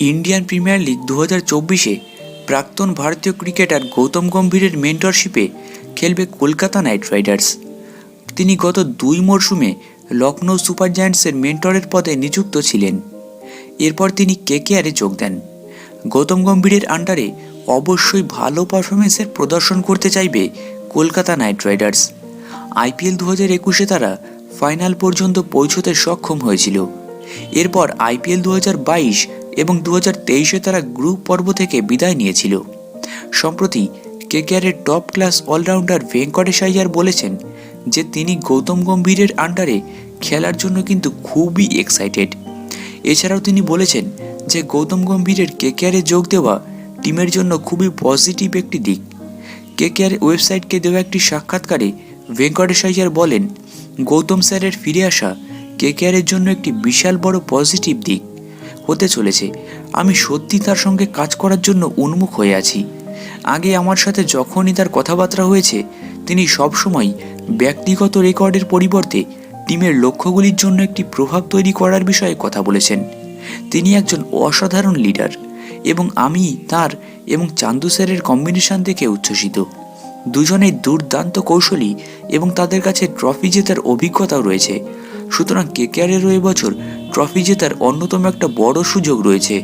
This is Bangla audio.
ইন্ডিয়ান প্রিমিয়ার লিগ দু হাজার চব্বিশে প্রাক্তন ভারতীয় ক্রিকেটার গৌতম গম্ভীরের মেন্টরশিপে খেলবে কলকাতা নাইট রাইডার্স। তিনি গত দুই মরশুমে লখনৌ সুপার জায়ান্টসের মেন্টরের পদে নিযুক্ত ছিলেন। এরপর তিনি কেকেআরে যোগ দেন। গৌতম গম্ভীরের আন্ডারে অবশ্যই ভালো পারফরমেন্সের প্রদর্শন করতে চাইবে কলকাতা নাইট রাইডার্স। আইপিএল দু হাজার একুশে তারা ফাইনাল পর্যন্ত পৌঁছতে সক্ষম হয়েছিল। এরপর আইপিএল দু হাজার বাইশ এবং দু হাজার তেইশে তারা গ্রুপ পর্ব থেকে বিদায় নিয়েছিল। সম্প্রতি কেকেআরের top class allrounder Venkatesh Iyer বলেছেন যে তিনি গৌতম গম্ভীরের আন্ডারে খেলার জন্য কিন্তু খুবই এক্সাইটেড এছাড়াও তিনি বলেছেন যে গৌতম গম্ভীরের কেকেআরে যোগ দেওয়া টিমের জন্য খুবই পজিটিভ একটি দিক। কেকেআর ওয়েবসাইটকে দেওয়া একটি সাক্ষাৎকারে ভেঙ্কটেশ আইয়ার বলেন, গৌতম স্যারের ফিরে আসা কেকেআরের জন্য একটি বিশাল বড় পজিটিভ দিক। হতে চলেছে। আমি সত্যি তার সঙ্গে কাজ করার জন্য উন্মুখ হয়ে আছি। আগে আমার সাথে যখনই তার কথাবার্তা হয়েছে, তিনি সবসময় ব্যক্তিগত রেকর্ডের পরিবর্তে টিমের লক্ষ্যগুলির জন্য একটি প্রভাব তৈরি করার বিষয়ে কথা বলেছেন। তিনি একজন অসাধারণ লিডার এবং আমি তার এবং চান্দু স্যারের কম্বিনেশন দেখে উচ্ছ্বসিত। দুজনেই দুর্দান্ত কৌশলী এবং তাদের কাছে ট্রফি জেতার অভিজ্ঞতাও রয়েছে। সুতরাং কেকেআরেরও এবছর ট্রফি জেতার অন্যতম একটা বড় সুযোগ রয়েছে।